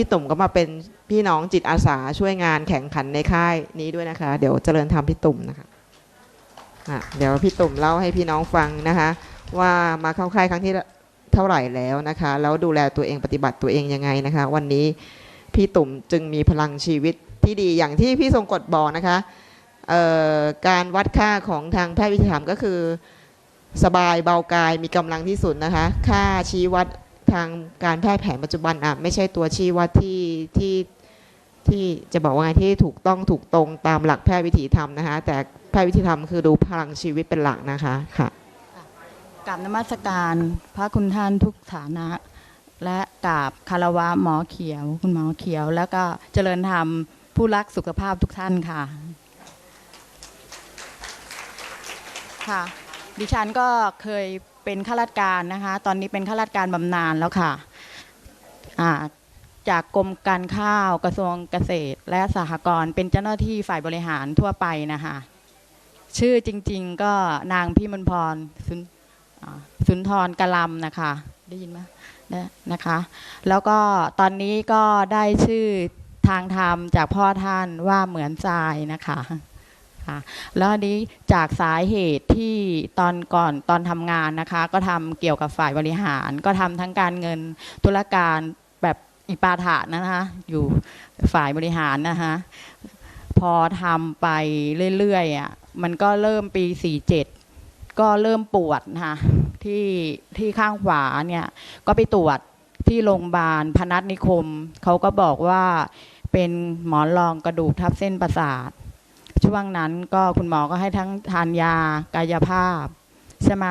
พี่ตุ่มก็มาเป็นพี่น้องจิตอาสาช่วยงานแข่งขันในค่ายนี้ด้วยนะคะ เดี๋ยวเจริญธรรมพี่ตุ่มนะคะะเดี๋ยวพี่ตุ่มเล่าให้พี่น้องฟังนะคะ ว่ามาเข้าค่ายครั้งที่เท่าไหร่แล้วนะคะ แล้วดูแลตัวเองปฏิบัติตัวเองยังไงนะคะ วันนี้พี่ตุ่มจึงมีพลังชีวิตที่ดีอย่างที่พี่ทรงกฎบอกนะคะการวัดค่าของทางแพทย์วิทยาธรรมก็คือ สบายเบากายมีกำลังที่สุดนะคะ ค่าชี้วัด ทางการแพทย์แผนปัจจุบันอะไม่ใช่ตัวชี้วัดที่ที่ที่จะบอกว่าไงที่ถูกต้องถูกตรงตามหลักแพทย์วิถีธรรมนะคะ แต่แพทย์วิถีธรรมคือดูพลังชีวิตเป็นหลักนะคะค่ะกราบนมัสการพระคุณท่านทุกฐานะ และกราบคารวะหมอเขียว คุณหมอเขียว แล้วก็เจริญธรรมผู้รักสุขภาพทุกท่านค่ะ ค่ะ ดิฉันก็เคย เป็นข้าราชการนะคะ ตอนนี้เป็นข้าราชการบำนาญแล้วค่ะาจากกรมการข้าวกระทรวงเกษตร และสหกรณ์เป็นเจ้าหน้าที่ฝ่ายบริหารทั่วไปนะคะ ชื่อจริง ๆ ก็นางพิมลพรสุนสุนทรกะลำนะคะ ได้ยินไหมนะนะคะ แล้วก็ตอนนี้ก็ได้ชื่อทางธรรมจากพ่อท่านว่าเหมือนทรายนะคะ ค่ะแล้วอันนี้จากสาเหตุที่ตอนก่อนตอนทำงานนะคะ ก็ทำเกี่ยวกับฝ่ายบริหาร ก็ทำทั้งการเงินธุรการแบบอิปาถะนะคะอยู่ฝ่ายบริหารนะคะพอทำไปเรื่อยๆอะมันก็เริ่มปี 47 ก็เริ่มปวดนะคะที่ที่ข้างขวาเนี่ยก็ไปตรวจที่โรงพยาบาลพนัสนิคม เขาก็บอกว่าเป็นหมอนรองกระดูกทับเส้นประสาท ช่วงนั้นก็คุณหมอก็ให้ทั้งทานยากายภาพใช่ไหม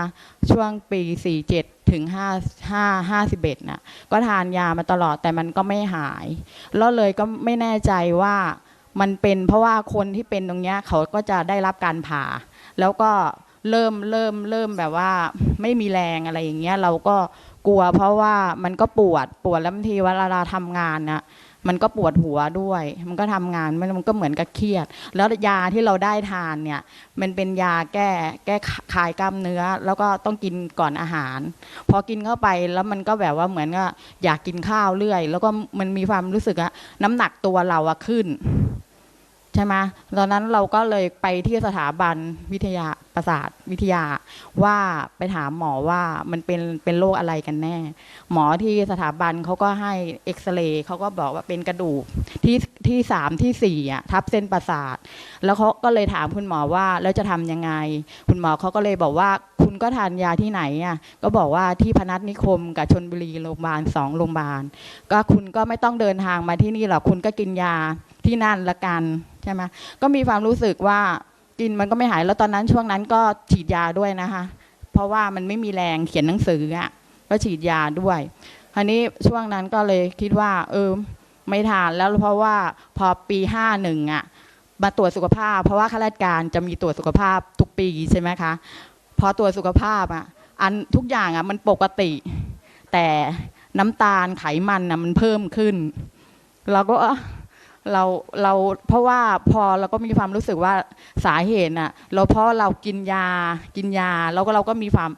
ช่วงปี 47 ถึง 5 5 51น่ะก็ทานยามาตลอดแต่มันก็ไม่หาย แล้วเลยก็ไม่แน่ใจว่ามันเป็นเพราะว่าคนที่เป็นตรงเนี้ยเขาก็จะได้รับการผ่า แล้วก็เริ่มเริ่มเริ่มแบบว่าไม่มีแรงอะไรอย่างเงี้ยเราก็กลัวเพราะว่ามันก็ปวดปวดแล้วบางทีเวลาเราทำงานนะ มันก็ปวดหัวด้วย มันก็ทำงานมันมันก็เหมือนกับเครียด แล้วยาที่เราได้ทานเนี่ย มันเป็นยาแก้แก้คลายกล้ามเนื้อ แล้วก็ต้องกินก่อนอาหาร พอกินเข้าไปแล้วมันก็แบบว่าเหมือนกับอยากกินข้าวเรื่อย แล้วก็มันมีความรู้สึกอะน้ำหนักตัวเราอะขึ้น ใช่ไหมตอนนั้นเราก็เลยไปที่สถาบันวิทยาประสาทวิทยาว่าไปถามหมอว่ามันเป็นเป็นโรคอะไรกันแน่ หมอที่สถาบันเขาก็ให้เอ็กซเรย์เขาก็บอกว่าเป็นกระดูกที่ที่สามที่สี่อะทับเส้นประสาท แล้วเขาก็เลยถามคุณหมอว่าแล้วจะทำยังไง คุณหมอเขาก็เลยบอกว่าคุณก็ทานยาที่ไหนอะก็บอกว่าที่พนัสนิคมกับชนบุรีโรงพยาบาลสองโรงพยาบาลก็คุณก็ไม่ต้องเดินทางมาที่นี่หรอกคุณก็กินยาที่นั่นละกัน ใช่ไหมก็มีความรู้สึกว่ากินมันก็ไม่หายแล้วตอนนั้นช่วงนั้นก็ฉีดยาด้วยนะคะ เพราะว่ามันไม่มีแรงเขียนหนังสืออะก็ฉีดยาด้วยคราวนี้ช่วงนั้นก็เลยคิดว่า เออไม่ทานแล้วเพราะว่าพอปีห้าหนึ่งอะมาตรวจสุขภาพ เพราะว่าข้าราชการจะมีตรวจสุขภาพทุกปีใช่ไหมคะพอตรวจสุขภาพอะอันทุกอย่างอะมันปกติ แต่น้ำตาลไขมันน่ะมันเพิ่มขึ้น เราก็ เราเราเพราะว่าพอเราก็มีความรู้สึกว่าสาเหตุน่ะเราเพราะเรากินยากินยา แล้วก็เราก็มีความ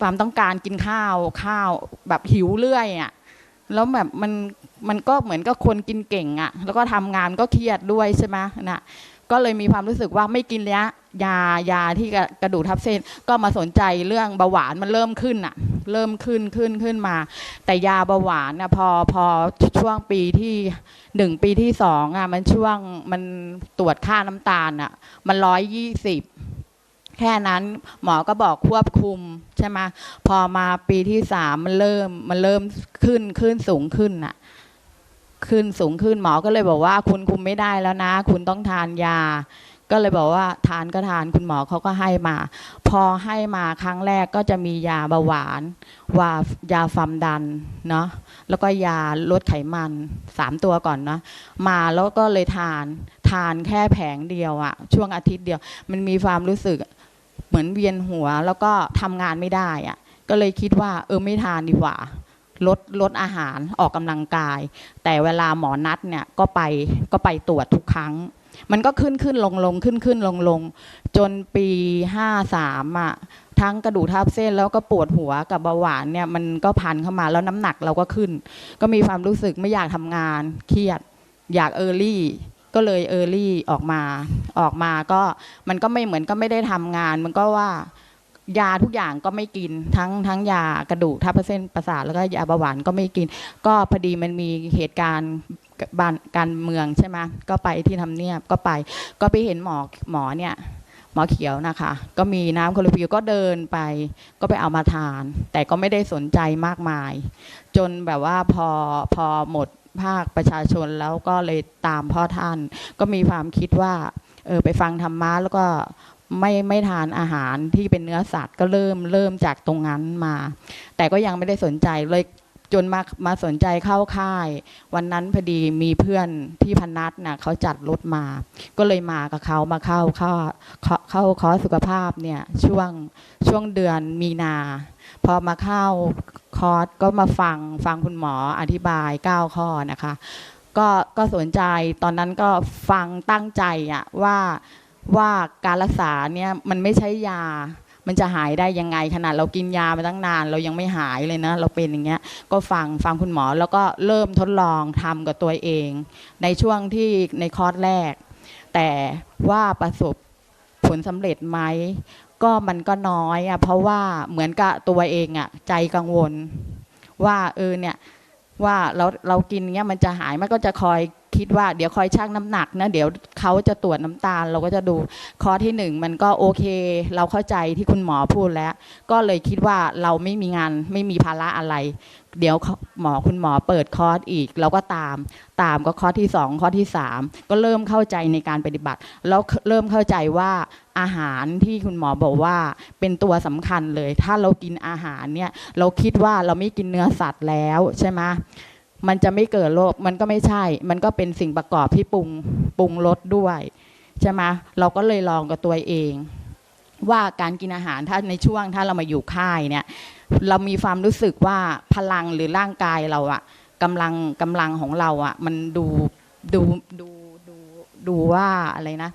ความต้องการกินข้าวข้าวแบบหิวเรื่อยอะแล้วแบบมันมันก็เหมือนก็คนกินเก่งอะ แล้วก็ทำงานก็เครียดด้วยใช่ไหมน่ะ ก็เลยมีความรู้สึกว่าไม่กินแล้วยายาที่กระดูกทับเส้น ก็มาสนใจเรื่องเบาหวานมันเริ่มขึ้นอะเริ่มขึ้นขึ้นขึ้นมา แต่ยาเบาหวานน่ะพอพอช่วงปีที่หนึ่งปีที่สองอะมันช่วงมันตรวจค่าน้ำตาลอะ มันร้อยยี่สิบแค่นั้นหมอก็บอกควบคุมใช่ไหมพอมาปีที่สามมันเริ่มมันเริ่มขึ้นขึ้นสูงขึ้นอะ ขึ้นสูงขึ้นหมอก็เลยบอกว่า คุณคุมไม่ได้แล้วนะ คุณต้องทานยา ก็เลยบอกว่าทานก็ทานคุณหมอเขาก็ให้มา พอให้มาครั้งแรกก็จะมียาเบาหวานวายาความดันเนาะแล้วก็ยาลดไขมันสามตัวก่อนเนาะมาแล้วก็เลยทานทานแค่แผงเดียวอะช่วงอาทิตย์เดียว มันมีความรู้สึกเหมือนเวียนหัวแล้วก็ทำงานไม่ได้อะก็เลยคิดว่าเออไม่ทานดีกว่า ลดลดอาหารออกกำลังกาย แต่เวลาหมอนัดเนี่ยก็ไปก็ไปตรวจทุกครั้ง มันก็ขึ้นขึ้นลงลงขึ้นขึ้นลงลงจนปีห้าสามอะทั้งกระดูกทับเส้นแล้วก็ปวดหัวกับเบาหวานเนี่ยมันก็พันเข้ามาแล้วน้ำหนักเราก็ขึ้น ก็มีความรู้สึกไม่อยากทำงานเครียด อยากเออร์ลี่ก็เลยเออร์ลี่ออกมาออกมาก็มันก็ไม่เหมือนก็ไม่ได้ทำงาน มันก็ว่า ยาทุกอย่างก็ไม่กินทั้งทั้งยากระดูกทับเส้นประสาทแล้วก็ยาเบาหวานก็ไม่กิน ก็พอดีมันมีเหตุการณ์บ้านการเมืองใช่ไหมก็ไปที่ทำเนียบก็ไป ก็ไปเห็นหมอหมอเนี่ยหมอเขียวนะคะ ก็มีน้ำคโลฟิวก็เดินไป ก็ไปเอามาทาน แต่ก็ไม่ได้สนใจมากมาย จนแบบว่าพอพอหมดภาคประชาชนแล้วก็เลยตามพ่อท่าน ก็มีความคิดว่าเออไปฟังธรรมะแล้วก็ ไม่ไม่ทานอาหารที่เป็นเนื้อสัตว์ก็เริ่มเริ่มจากตรงนั้นมา แต่ก็ยังไม่ได้สนใจเลยจนมามาสนใจเข้าค่าย วันนั้นพอดีมีเพื่อนที่พนัสน่ะเขาจัดรถมา ก็เลยมากับเขามาเข้าเข้าเข้าเข้าคอร์สสุขภาพเนี่ยช่วงช่วงเดือนมีนา พอมาเข้าคอร์สก็มาฟังฟังคุณหมออธิบาย 9 ข้อนะคะ ก็ก็สนใจตอนนั้นก็ฟังตั้งใจอะว่า ว่าการรักษาเนี่ยมันไม่ใช่ยา มันจะหายได้ยังไงขนาดเรากินยามาตั้งนาน เรายังไม่หายเลยนะ เราเป็นอย่างเงี้ย ก็ฟังฟังคุณหมอแล้วก็เริ่มทดลองทำกับตัวเอง ในช่วงที่ในคอร์สแรก แต่ว่าประสบผลสำเร็จไหมก็มันก็น้อยอะเพราะว่าเหมือนกับตัวเองอะใจกังวล ว่าเออเนี่ย ว่าเราเรากินเงี้ยมันจะหายมันก็จะคอยคิดว่าเดี๋ยวคอยชั่งน้ำหนักนะเดี๋ยวเขาจะตรวจน้ำตาล เราก็จะดูข้อที่หนึ่งมันก็โอเค เราเข้าใจที่คุณหมอพูดแล้ว ก็เลยคิดว่าเราไม่มีงานไม่มีภาระอะไร เดี๋ยวหมอคุณหมอเปิดคอร์สอีกเราก็ตาม ตามก็ข้อที่สองข้อที่สามก็เริ่มเข้าใจในการปฏิบัติ แล้วเริ่มเข้าใจว่าอาหารที่คุณหมอบอกว่าเป็นตัวสำคัญเลย ถ้าเรากินอาหารเนี่ยเราคิดว่าเราไม่กินเนื้อสัตว์แล้วใช่ไหมมันจะไม่เกิดโรคมันก็ไม่ใช่ มันก็เป็นสิ่งประกอบที่ปรุงปรุงรสด้วยใช่ไหมเราก็เลยลองกับตัวเอง ว่าการกินอาหารถ้าในช่วงถ้าเรามาอยู่ค่ายเนี่ย เรามีความรู้สึกว่าพลังหรือร่างกายเราอะกำลังกำลังของเราอะมันดูดูดูดูดูว่าอะไรนะ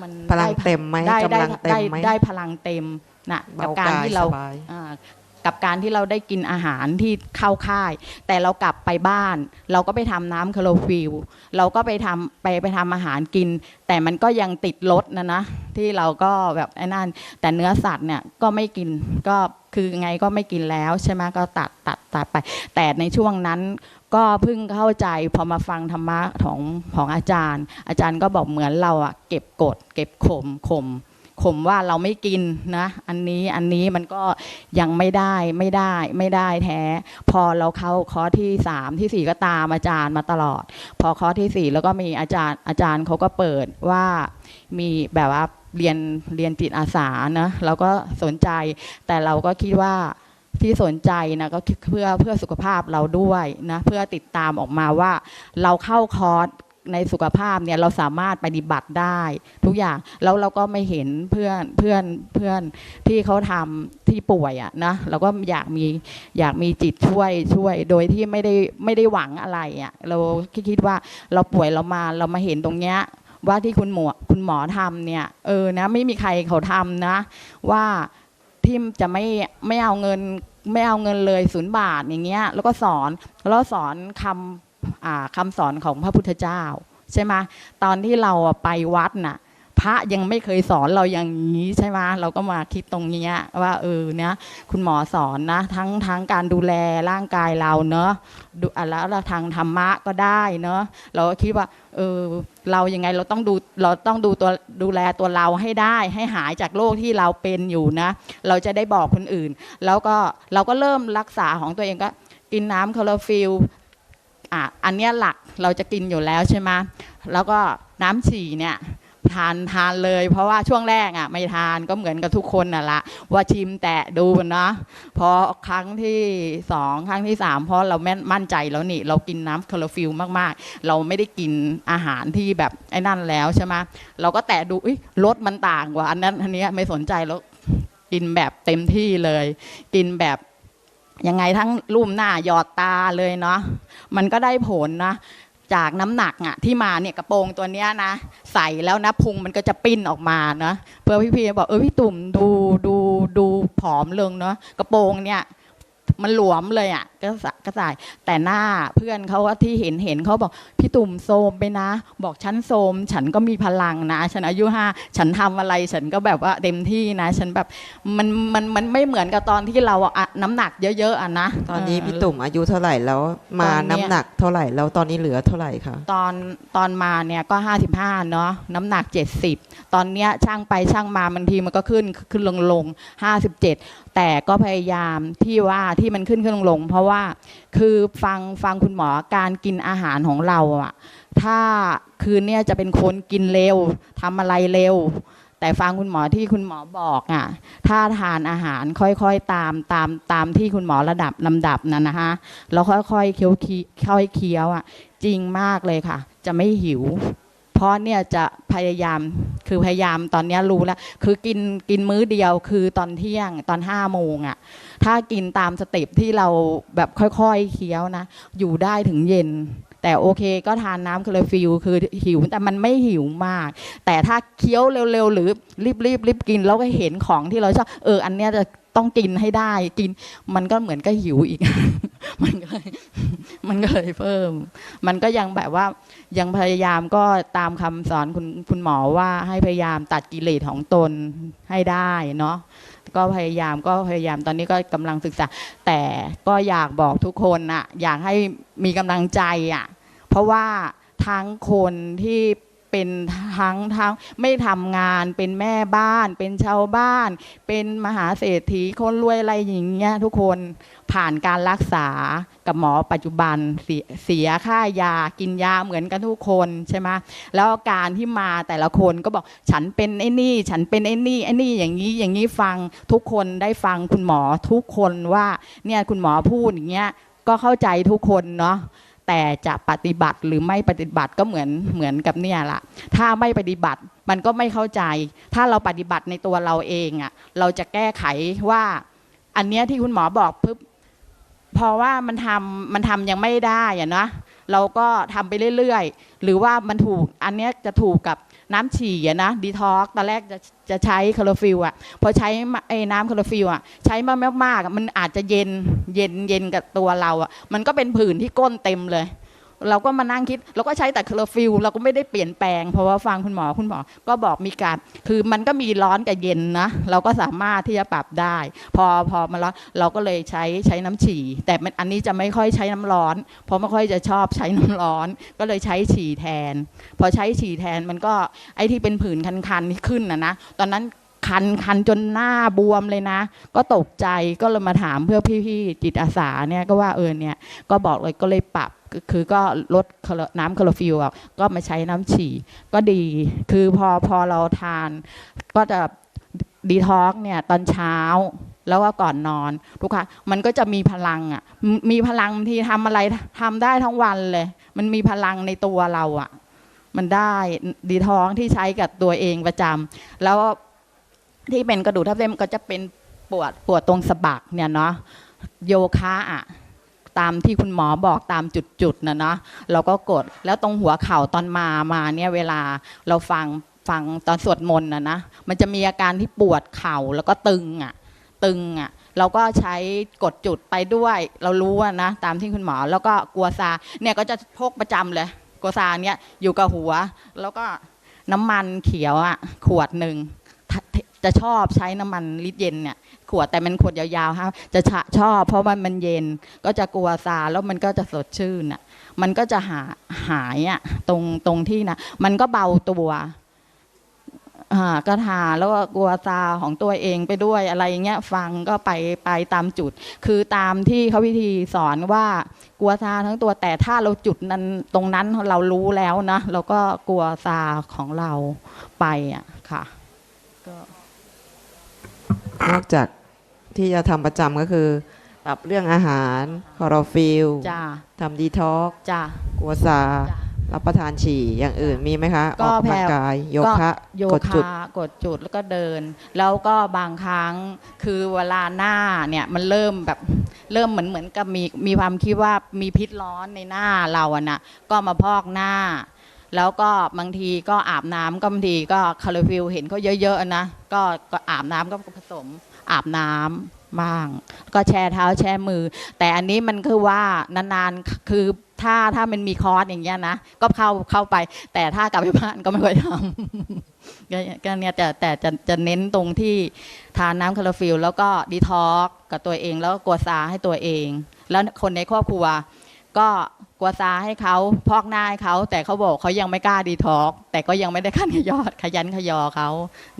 มันพลังได้เต็มไหมได้กำลังเต็มได้ไหมได้พลังเต็มนะกับเบาการกายที่เราสบายอ่ากับการที่เราได้กินอาหารที่เข้าค่าย แต่เรากลับไปบ้าน เราก็ไปทำน้ำคาโรฟิลเราก็ไปทำไปไปทำอาหารกิน แต่มันก็ยังติดรสนะนะ ที่เราก็แบบไอ้นั่นแต่เนื้อสัตว์เนี่ยก็ไม่กินก็ คือไงก็ไม่กินแล้วใช่ไหมก็ตัดตัดตัดไป แต่ในช่วงนั้นก็เพิ่งเข้าใจพอมาฟังธรรมะของของอาจารย์ อาจารย์ก็บอกเหมือนเราอะเก็บกด เก็บข่มข่มข่มว่าเราไม่กินนะอันนี้อันนี้มันก็ยังไม่ได้ไม่ได้ไม่ได้แท้ พอเราเข้าคอที่สามที่สี่ก็ตามอาจารย์มาตลอด พอคอที่สี่แล้วก็มีอาจารย์อาจารย์เขาก็เปิดว่ามีแบบว่า เรียนเรียนจิตอาสานะเราก็สนใจ แต่เราก็คิดว่าที่สนใจนะก็เพื่อเพื่อสุขภาพเราด้วยนะเพื่อติดตามออกมาว่าเราเข้าคอร์สในสุขภาพเนี่ยเราสามารถปฏิบัติได้ ทุกอย่างแล้วเราก็ไม่เห็นเพื่อนเพื่อนเพื่อนที่เขาทำที่ป่วยอะนะเราก็อยากมีอยากมีจิตช่วยช่วย โดยที่ไม่ได้ไม่ได้หวังอะไรอะเราคิดว่าเราป่วยเรามาเรามาเห็นตรงเนี้ย ว่าที่คุณหมอคุณหมอทำเนี่ยเออนะไม่มีใครเขาทำนะ ว่าที่จะไม่ไม่เอาเงินไม่เอาเงินเลยศูนย์บาทอย่างเงี้ยแล้วก็สอนแล้วสอนคำอ่าคำสอนของพระพุทธเจ้า ใช่ไหมตอนที่เราไปวัดน่ะพระยังไม่เคยสอนเราอย่างนี้ใช่ไหมเราก็มาคิดตรงเนี้ยว่าเออเนี่ยคุณหมอสอนนะ ทั้งทั้งการดูแลร่างกายเราเนอะดูอะแล้วทางธรรมะก็ได้เนอะเราก็คิดว่าเออ เรายังไงเราต้องดูเราต้องดูตัวดูแลตัวเราให้ได้ให้หายจากโรคที่เราเป็นอยู่นะ เราจะได้บอกคนอื่น แล้วก็เราก็เริ่มรักษาของตัวเองก็กินน้ำคลอโรฟิลอะอันเนี้ยหลักเราจะกินอยู่แล้วใช่ไหมแล้วก็น้ำฉี่เนี่ย ทานทานเลย เพราะว่าช่วงแรกอะไม่ทานก็เหมือนกับทุกคนน่ะละว่าชิมแตะดูเนาะพอครั้งที่สองครั้งที่สามเพราะเราแม่นมั่นใจแล้วนี่ เรากินน้ำคลอโรฟิลมากๆ เราไม่ได้กินอาหารที่แบบไอ้นั่นแล้วใช่ไหมเราก็แตะดูรสมันต่างกว่าอันนั้นอันนี้ไม่สนใจแล้วกินแบบเต็มที่เลย กินแบบยังไงทั้งรูมหน้าหยอดตาเลยเนาะมันก็ได้ผลนะ จากน้ำหนักอะที่มาเนี่ยกระโปรงตัวเนี้ยนะ ใส่แล้วนะพุงมันก็จะปิ้นออกมาเนาะเพื่อพี่พีบอกเออพี่ตุ่มดูดูดูผอมลงเนาะกระโปรงเนี่ย มันหลวมเลยอะก็ใส่ก็ใส่แต่หน้าเพื่อนเขาว่าที่เห็นเห็นเขาบอกพี่ตุ่มโซมไปนะ บอกฉันโซม ฉันก็มีพลังนะ ฉันอายุห้าฉันทำอะไรฉันก็แบบว่าเต็มที่นะ ฉันแบบมันมันมันไม่เหมือนกับตอนที่เราอะน้ำหนักเยอะๆอะนะตอนนี้เพี่ตุ่มอายุเท่าไหร่แล้วมาตอนเนี้ยน้ำหนักเท่าไหร่แล้วตอนนี้เหลือเท่าไหร่คะตอนตอนมาเนี่ยก็55เนาะน้ำหนัก70ตอนเนี้ยช่างไปช่างมาบางทีมันก็ขึ้นขึ้นลงลง57 แต่ก็พยายามที่ว่าที่มันขึ้นขึ้นลงลงเพราะว่าคือฟังฟังคุณหมอการกินอาหารของเราอะถ้าคืนเนี่ยจะเป็นคนกินเร็วทำอะไรเร็ว แต่ฟังคุณหมอที่คุณหมอบอกอะถ้าทานอาหารค่อยๆตามตามตามที่คุณหมอระดับลำดับนั่นนะคะแล้วค่อยๆเคี้ยวค่อยเคี้ยวอะจริงมากเลยค่ะ จะไม่หิว เพราะเนี่ยจะพยายาม คือพยายามตอนนี้รู้แล้ว คือกินกินมื้อเดียวคือตอนเที่ยงตอนห้าโมงอะ่ะ ถ้ากินตามสเต็ปที่เราแบบค่อยๆเคี้ยวนะ อยู่ได้ถึงเย็น แต่โอเคก็ทานน้ำคลอฟิลคือหิวแต่มันไม่หิวมาก แต่ถ้าเคี้ยวเร็วๆ หรือรีบๆรีบกินแล้วก็เห็นของที่เราชอบเอออันเนี้ยจะต้องกินให้ได้กินมันก็เหมือนก็หิวอีก มันก็เลย มันก็เลยเพิ่ม มันก็ยังแบบว่ายังพยายามก็ตามคำสอนคุณคุณหมอว่าให้พยายามตัดกิเลสของตนให้ได้เนาะก็พยายามก็พยายามตอนนี้ก็กำลังศึกษา แต่ก็อยากบอกทุกคนอะอยากให้มีกำลังใจอะเพราะว่าทั้งคนที่เป็นทั้งทั้งไม่ทำงานเป็นแม่บ้าน เป็นชาวบ้าน เป็นมหาเศรษฐีคนรวยอะไรอย่างเงี้ยทุกคนผ่านการรักษา กับหมอปัจจุบันเสียค่ายากินยาเหมือนกันทุกคนใช่ไหมแล้วอาการที่มาแต่ละคนก็บอกฉันเป็นไอ้นี่ ฉันเป็นไอ้นี่ไอ้นี่อย่างนี้อย่างนี้ฟังทุกคนได้ฟังคุณหมอทุกคนว่าเนี่ยคุณหมอพูดอย่างเงี้ยก็เข้าใจทุกคนเนาะแต่จะปฏิบัติหรือไม่ปฏิบัติก็เหมือนเหมือนกับเนี่ยละถ้าไม่ปฏิบัติมันก็ไม่เข้าใจ ถ้าเราปฏิบัติในตัวเราเองอะ่ะเราจะแก้ไขว่า อันเนี้ยที่คุณหมอบอกปุ๊บ พราะว่ามันทำมันทำยังไม่ได้อะนะเราก็ทำไปเรื่อยๆ หรือว่ามันถูกอันเนี้ยจะถูกกับน้ำฉี่อะนะดีท็อกตอนแรกจะจะใช้คลอโรฟิลอะพอใช้ไอ้น้ำคลอโรฟิลอะใช้มามากๆมันอาจจะเย็นเย็นเย็นกับตัวเราอะมันก็เป็นผื่นที่ก้นเต็มเลย เราก็มานั่งคิด เราก็ใช้แต่คอโรฟิลเราก็ไม่ได้เปลี่ยนแปลง เพราะว่าฟังคุณหมอคุณหมอ ก็บอกมีการคือมันก็มีร้อนกับเย็นนะเราก็สามารถที่จะปรับได้ พอพอมาร้อนเราก็เลยใช้ใช้น้ำฉี่ แต่มันอันนี้จะไม่ค่อยใช้น้ำร้อน เพราะไม่ค่อยจะชอบใช้น้ำร้อน ก็เลยใช้ฉี่แทน พอใช้ฉี่แทนมันก็ไอ้ที่เป็นผื่นคันๆที่ขึ้นนะนะตอนนั้นคันคันจนหน้าบวมเลยนะ ก็ตกใจก็เลยมาถามเพื่อพี่ๆจิตอาสาเนี่ยก็ว่าเออเนี่ยก็บอกเลยก็เลยปรับ คือก็ลดน้ำคลอโรฟิลออกก็มาใช้น้ำฉี่ ก็ดีคือพอพอเราทาน ก็จะดีท็อกเนี่ยตอนเช้าแล้วก็ก่อนนอนทุกครั้งมันก็จะมีพลังอะมีพลังบางทีทำอะไรทำได้ทั้งวันเลย มันมีพลังในตัวเราอะ มันได้ดีท้องที่ใช้กับตัวเองประจำแล้วที่เป็นกระดูกทับเส้นก็จะเป็นปวดปวดตรงสะบักเนี่ยเนาะโยคะอะ ตามที่คุณหมอบอกตามจุดๆนะเนาะเราก็กดแล้วตรงหัวเข่าตอนมามาเนี่ยเวลาเราฟังฟังตอนสวดมนต์นะนะมันจะมีอาการที่ปวดเข่าแล้วก็ตึงอะตึงอะเราก็ใช้กดจุดไปด้วย เรารู้นะตามที่คุณหมอ แล้วก็กัวซาเนี่ยก็จะพกประจำเลยกัวซาเนี่ยอยู่กับหัว แล้วก็น้ำมันเขียวอะขวดหนึ่ง จะชอบใช้น้ำมันลิตรเย็นเนี่ยขวดแต่มันขวดยาวๆฮะจะชะชอบ เพราะว่ามันเย็นก็จะกลัวซาแล้วมันก็จะสดชื่นอะมันก็จะหาหายอะตรงตรงที่นะมันก็เบาตัวอ่าก็ทาแล้วก็กลัวซาของตัวเองไปด้วยอะไรเงี้ยฟังก็ไปไปตามจุด คือตามที่เขาวิธีสอนว่ากลัวซาทั้งตัวแต่ถ้าเราจุดนั้นตรงนั้นเรารู้แล้วนะเราก็กลัวซาของเราไปอะค่ะก็ นอกจากที่จะทำประจำก็คือ ปรับเรื่องอาหารคลอโรฟิลจ้าทำดีท็อกจ้ากัวซาจ้ารับประทานฉี่อย่างอื่นมีไหมคะก็ออกกำลังแผ่กาย โยคะโยกดจุด คะกดจุดแล้วก็เดิน แล้วก็บางครั้งคือเวลาหน้าเนี่ยมันเริ่มแบบเริ่มเหมือนเหมือนกับมีมีความคิดว่ามีพิษร้อนในหน้าเราอะนะก็มาพอกหน้า แล้วก็บางทีก็อาบน้ำก็บางทีก็คาราฟิลเห็นเขาเยอะๆนะก็ก็อาบน้ำก็ผสมอาบน้ำบ้าง ก็แช่เท้าแช่มือ แต่อันนี้มันคือว่านานๆคือถ้าถ้ามันมีคอร์สอย่างเงี้ยนะ ก็เข้าเข้าไป แต่ถ้ากลับไปบ้านก็ไม่ค่อยทำก็ก็เนี่ยแต่แต่จะจะเน้นตรงที่ทานน้ำคาราฟิลแล้วก็ดีท็อกกับตัวเองแล้วก็กัวซาให้ตัวเอง แล้วคนในครอบครัว ก็กัวซาให้เขาพอกหน้าให้เขา แต่เขาบอกเขายังไม่กล้าดีท็อกแต่ก็ยังไม่ได้ขั้นขยอดขยันขยอเขา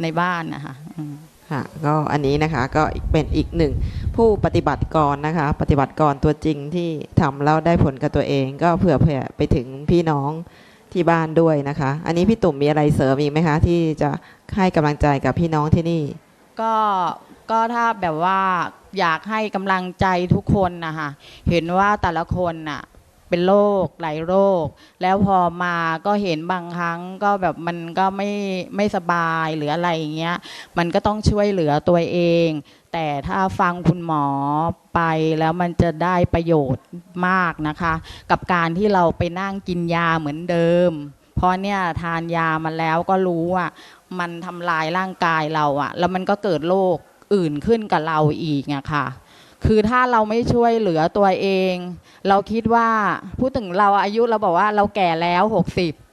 ในบ้านนะคะอืมค่ะก็อันนี้นะคะก็เป็นอีกหนึ่งผู้ปฏิบัติกรนะคะ ปฏิบัติกรตัวจริงที่ทำแล้วได้ผลกับตัวเอง ก็เผื่อเผื่อไปถึงพี่น้องที่บ้านด้วยนะคะ อันนี้พี่ตุ่มมีอะไรเสริมอีกไหมคะ ที่จะให้กำลังใจกับพี่น้องที่นี่ ก็ก็ถ้าแบบว่า อยากให้กำลังใจทุกคนนะคะเห็นว่าแต่ละคนน่ะเป็นโรคหลายโรค แล้วพอมาก็เห็นบางครั้งก็แบบมันก็ไม่ไม่สบายหรืออะไรอย่างเงี้ยมันก็ต้องช่วยเหลือตัวเอง แต่ถ้าฟังคุณหมอไปแล้วมันจะได้ประโยชน์มากนะคะ กับการที่เราไปนั่งกินยาเหมือนเดิม เพราะเนี่ยทานยามาแล้วก็รู้ว่ามันทำลายร่างกายเราอะแล้วมันก็เกิดโรค อื่นขึ้นกับเราอีกอะค่ะ คือถ้าเราไม่ช่วยเหลือตัวเอง เราคิดว่าพูดถึงเราอายุเราบอกว่าเราแก่แล้ว 60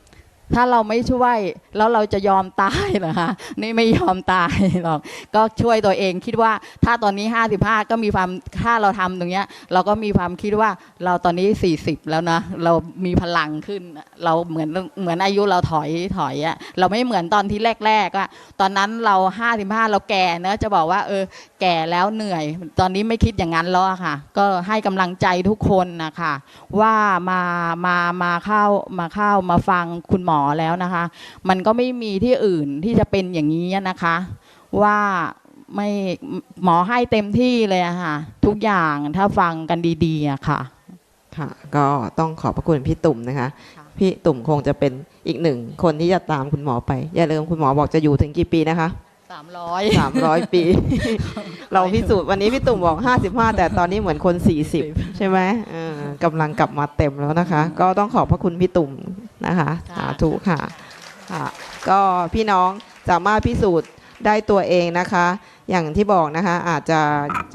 ถ้าเราไม่ช่วยแล้วเราจะยอมตายเหรอคะนี่ไม่ยอมตายหรอกก็ช่วยตัวเองคิดว่าถ้าตอนนี้ 55 ก็มีความถ้าเราทำตรงเนี้ย เราก็มีความคิดว่าเราตอนนี้ 40 แล้วนะเรามีพลังขึ้น เราเหมือนเหมือนอายุเราถอยถอยอะเราไม่เหมือนตอนที่แรกๆอะตอนนั้นเรา 55 เราแก่เนอะจะบอกว่าเออแก่แล้วเหนื่อย ตอนนี้ไม่คิดอย่างนั้นแล้วค่ะ ก็ให้กำลังใจทุกคนนะคะว่ามามามาเข้ามาเข้ามาฟังคุณหมอแล้วนะคะ มันก็ไม่มีที่อื่นที่จะเป็นอย่างนี้นะคะ ว่าไม่หมอให้เต็มที่เลยอะค่ะ ทุกอย่างถ้าฟังกันดีๆอะค่ะ ค่ะ ก็ต้องขอบพระคุณพี่ตุ่มนะคะค่ะพี่ตุ่มคงจะเป็นอีกหนึ่งคนที่จะตามคุณหมอไป อย่าลืมคุณหมอบอกจะอยู่ถึงกี่ปีนะคะ300สามร้อยปี เราพิสูจน์วันนี้พี่ตุ่มบอกห้าสิบห้าแต่ตอนนี้เหมือนคนสี่สิบใช่ไหมเออกำลังกลับมาเต็มแล้วนะคะ ก็ต้องขอบพระคุณพี่ตุ่ม นะคะค่ะสาธุค่ะค่ะก็พี่น้องสามารถพิสูจน์ได้ตัวเองนะคะ อย่างที่บอกนะคะอาจจะ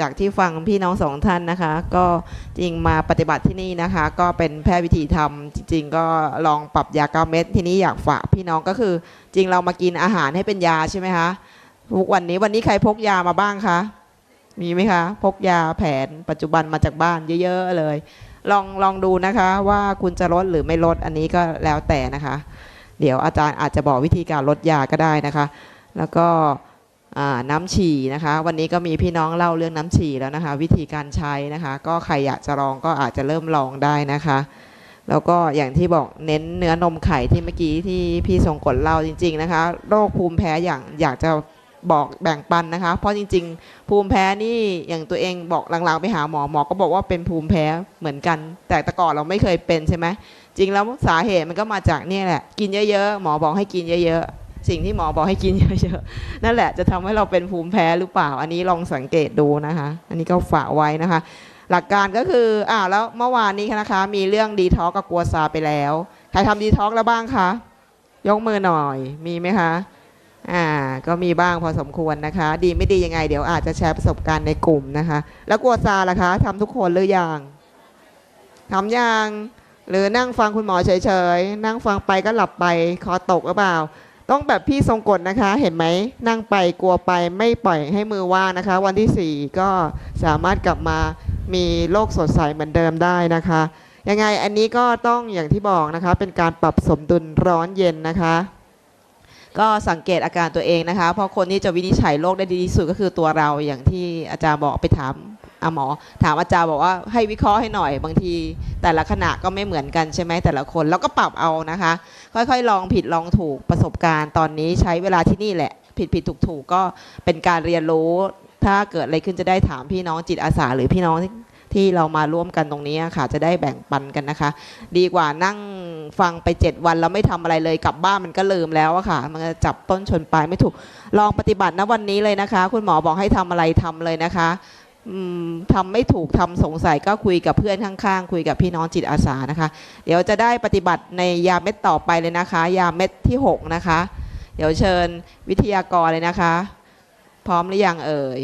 จากที่ฟังพี่น้องสองท่านนะคะ ก็จริงมาปฏิบัติที่นี่นะคะ ก็เป็นแพทย์วิธีทำจริง ๆ ก็ลองปรับยาเก้าเม็ดทีนี้อยากฝากพี่น้องก็คือ จริงเรามากินอาหารให้เป็นยาใช่ไหมคะทุกวันนี้วันนี้ใครพกยามาบ้างคะมีไหมคะ พกยาแผนปัจจุบันมาจากบ้านเยอะ ๆ เลย ลองลองดูนะคะว่าคุณจะลดหรือไม่ลดอันนี้ก็แล้วแต่นะคะ เดี๋ยวอาจารย์อาจจะบอกวิธีการลดยาก็ได้นะคะ แล้วก็น้ำฉี่นะคะ วันนี้ก็มีพี่น้องเล่าเรื่องน้ำฉี่แล้วนะคะ วิธีการใช้นะคะ ก็ใครอยากจะลองก็อาจจะเริ่มลองได้นะคะ แล้วก็อย่างที่บอกเน้นเนื้อนมไข่ที่เมื่อกี้ที่พี่ทรงกฎเล่าจริง ๆ นะคะโรคภูมิแพ้อย่างอยากจะ บอกแบ่งปันนะคะ เพราะจริง ๆ ภูมิแพ้นี่อย่างตัวเองบอกหลังๆไปหาหมอหมอก็บอกว่าเป็นภูมิแพ้เหมือนกัน แต่แต่ก่อนเราไม่เคยเป็นใช่ไหมจริงแล้วสาเหตุมันก็มาจากนี่แหละ กินเยอะๆหมอบอกให้กินเยอะๆสิ่งที่หมอบอกให้กินเยอะๆนั่นแหละจะทำให้เราเป็นภูมิแพ้หรือเปล่า อันนี้ลองสังเกตดูนะคะ อันนี้ก็ฝากไว้นะคะ หลักการก็คืออ่าแล้วเมื่อวานนี้นะคะ มีเรื่องดีท็อกกับกัวซาไปแล้วใครทำดีท็อกแล้วบ้างคะยกมือหน่อยมีไหมคะ อ่าก็มีบ้างพอสมควรนะคะ ดีไม่ดียังไง เดี๋ยวอาจจะแชร์ประสบการณ์ในกลุ่มนะคะ แล้วกลัวซาล่ะคะทำทุกคนหรือยังทำยังหรือนั่งฟังคุณหมอเฉยๆ นั่งฟังไปก็หลับไปคอตกหรือเปล่า ต้องแบบพี่ทรงกฎนะคะ เห็นไหมนั่งไปกลัวไปไม่ปล่อยให้มือว่างนะคะ วันที่สี่ก็สามารถกลับมามีโลกสดใสเหมือนเดิมได้นะคะ ยังไงอันนี้ก็ต้องอย่างที่บอกนะคะ เป็นการปรับสมดุลร้อนเย็นนะคะ ก็สังเกตอาการตัวเองนะคะ เพราะคนที่จะวินิจฉัยโรคได้ดีที่สุดก็คือตัวเราอย่างที่อาจารย์บอกไปถามอาหมอ ถามอาจารย์บอกว่าให้วิเคราะห์ให้หน่อย บางที แต่ละขณะก็ไม่เหมือนกันใช่ไหมแต่ละคน แล้วก็ปรับเอานะคะ ค่อยๆ ลองผิดลองถูกประสบการณ์ตอนนี้ใช้เวลาที่นี่แหละ ผิดผิดถูกถูกก็เป็นการเรียนรู้ ถ้าเกิดอะไรขึ้นจะได้ถามพี่น้องจิตอาสาหรือพี่น้อง ที่เรามาร่วมกันตรงนี้ค่ะ จะได้แบ่งปันกันนะคะ ดีกว่านั่งฟังไป 7 วันแล้วไม่ทำอะไรเลยกลับบ้านมันก็ลืมแล้วอะค่ะ มันจะจับต้นชนปลายไม่ถูกลองปฏิบัตินะวันนี้เลยนะคะ คุณหมอบอกให้ทำอะไรทำเลยนะคะทำไม่ถูกทำสงสัยก็คุยกับเพื่อนข้างๆ คุยกับพี่น้องจิตอาสานะคะ เดี๋ยวจะได้ปฏิบัติในยาเม็ดต่อไปเลยนะคะ ยาเม็ดที่ 6 นะคะ เดี๋ยวเชิญวิทยากรเลยนะคะ พร้อมหรือยังเอ่ย